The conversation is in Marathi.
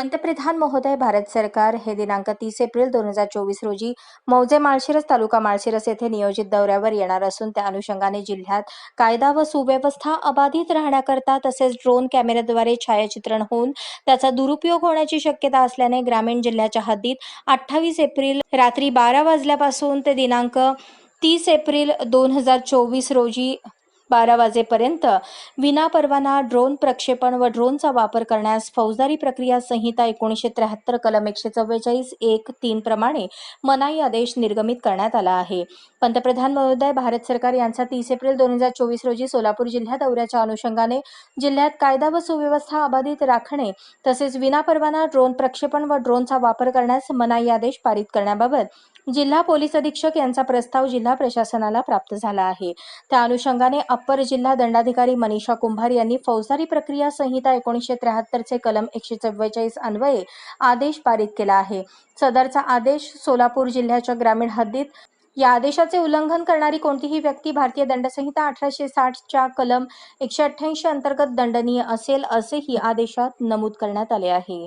पंतप्रधान महोदय भारत सरकार हे दिनांक तीस एप्रिल दोन हजार चोवीस रोजी मौजे माळशिरस तालुका माळशिरस येथे नियोजित दौऱ्यावर येणार असून त्या अनुषंगाने जिल्ह्यात कायदा व सुव्यवस्था अबाधित राहण्याकरता तसेच ड्रोन कॅमेऱ्याद्वारे छायाचित्रण होऊन त्याचा दुरुपयोग होण्याची शक्यता असल्याने ग्रामीण जिल्ह्याच्या हद्दीत अठ्ठावीस एप्रिल रात्री बारा वाजल्यापासून ते दिनांक तीस एप्रिल दोन हजार चोवीस रोजी बारा वाजेपर्यंत विनापरवाना ड्रोन प्रक्षेपण व ड्रोनचा वापर करण्यास फौजदारी प्रक्रिया संहिता एकोणीसशे त्र्याहत्तर कलम एकशे चव्वेचाळीस एक तीन प्रमाणे मनाई आदेश निर्गमित करण्यात आला आहे. पंतप्रधान महोदय भारत सरकार यांचा तीस एप्रिल दोन हजार चोवीस रोजी सोलापूर जिल्हा दौऱ्याच्या अनुषंगाने जिल्ह्यात कायदा व सुव्यवस्था अबाधित राखणे तसेच विनापरवाना ड्रोन प्रक्षेपण व ड्रोनचा वापर करण्यास मनाई आदेश पारित करण्याबाबत जिल्हा पोलीस अधीक्षक यांचा प्रस्ताव जिल्हा प्रशासनाला प्राप्त झाला आहे. त्या अनुषंगाने अप्पर जिल्हा दंडाधिकारी मनीषा कुंभार यांनी फौजदारी प्रक्रिया संहिता एकोणीसशे त्र्याहत्तरचे कलम एकशे चव्वेचाळीस अन्वये आदेश पारित केला आहे. सदरचा आदेश सोलापूर जिल्ह्याच्या ग्रामीण हद्दीत या आदेशाचे उल्लंघन करणारी कोणतीही व्यक्ती भारतीय दंडसंहिता अठराशे साठच्या कलम एकशे अठ्ठ्याऐंशी अंतर्गत दंडनीय असेल असेही आदेशात नमूद करण्यात आले आहे.